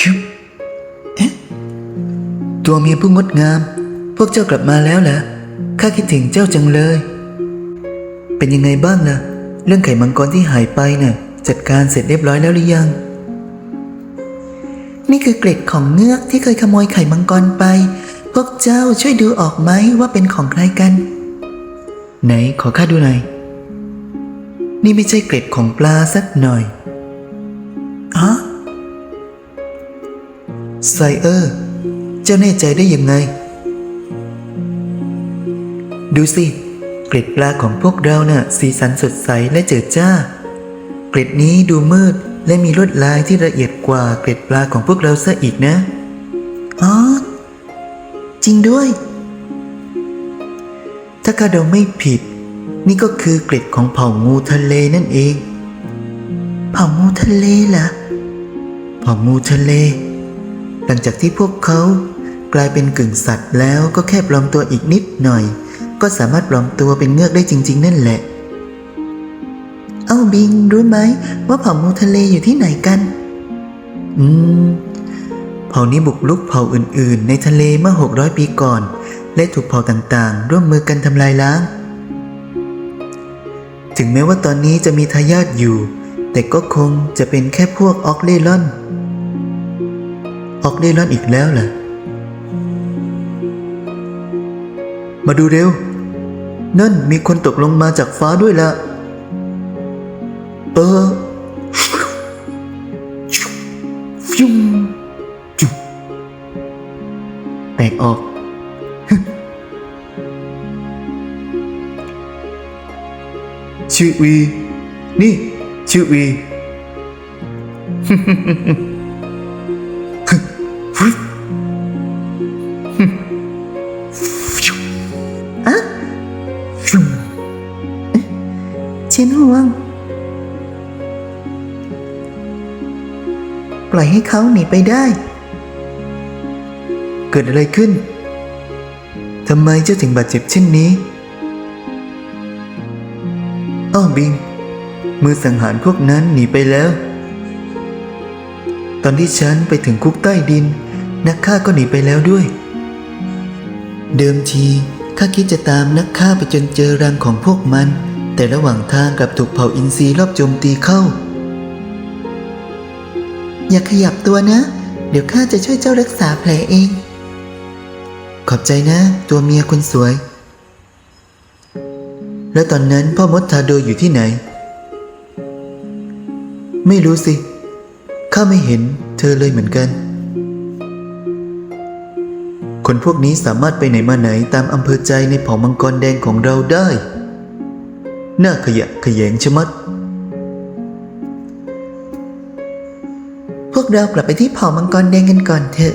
ชุบเอ๊ะตัวเมียผู้งดงาม พวกเจ้ากลับมาแล้วเหรอข้าคิดถึงเจ้าจังเลย เป็นยังไงบ้างล่ะ เรื่องไข่มังกรที่หายไปน่ะจัดการเสร็จเรียบร้อยแล้วหรือยัง นี่คือเกล็ดของเงือกที่เคยขโมยไข่มังกรไป พวกเจ้าช่วยดูออกไหมว่าเป็นของใครกัน ไหนขอข้าดูหน่อย นี่ไม่ใช่เกล็ดของปลาสักหน่อย ไซเออร์เจ้าแน่ใจได้ยังไง ดูสิเกล็ดปลาของพวกเราเน่ะสีสันสดใสและเจิดจ้าเกล็ดนี้ดูมืดและมีลวดลายที่ละเอียดกว่าเกล็ดปลาของพวกเราซะอีกนะ อ๋อ จริงด้วย ถ้าข้าเดาไม่ผิด นี่ก็คือเกล็ดของเผ่างูทะเลนั่นเอง เผ่างูทะเลเหรอ เผ่างูทะเล หลังจากที่พวกเขากลายเป็นกึ่งสัตว์แล้วก็แค่ปลอมตัวอีกนิดหน่อย ก็สามารถปลอมตัวเป็นเงือกได้จริง ๆ นั่นแหละ เอ้าบิงรู้ไหมว่าเผ่างูทะเลอยู่ที่ไหนกัน อืม เผ่านี้บุกลุกเผ่าอื่น ๆ ในทะเลเมื่อ 600 ปีก่อน และถูกเผ่าต่างๆ ร่วมมือกันทำลายล้าง ถึงแม้ว่าตอนนี้จะมีทายาทอยู่ แต่ก็คงจะเป็นแค่พวกออกเล่ร่อน ออกเล่ร่อนอีกแล้วล่ะ มาดูเร็ว นั่นมีคนตกลงมาจากฟ้าด้วยล่ะ เออฟิวจุ๊บแตกออกชื่อวี นี่ ชื่อวี เชนห่วง ปล่อยให้เขาหนีไปได้ เกิดอะไรขึ้น ทำไมเจ้าถึงบาดเจ็บเช่นนี้ อ้าบิง มือสังหารพวกนั้นหนีไปแล้ว ตอนที่ฉันไปถึงคุกใต้ดิน นักฆ่าก็หนีไปแล้วด้วย เดิมที ข้าคิดจะตามนักฆ่าไปจนเจอรังของพวกมัน แต่ระหว่างทางกลับถูกเผ่าอินทรีรอบโจมตีเข้า อย่าขยับตัวนะ เดี๋ยวข้าจะช่วยเจ้ารักษาแผลเอง ขอบใจนะ ตัวเมียคนสวย แล้วตอนนั้นพ่อมดทาโดอยู่ที่ไหน ไม่รู้สิข้าไม่เห็นเธอเลยเหมือนกัน คนพวกนี้สามารถไปไหนมาไหนตามอำเภอใจในเผ่ามังกรแดงของเราได้น่าขยะแขยงชะมัด พวกเรากลับไปที่เผ่ามังกรแดงกันก่อนเถอะ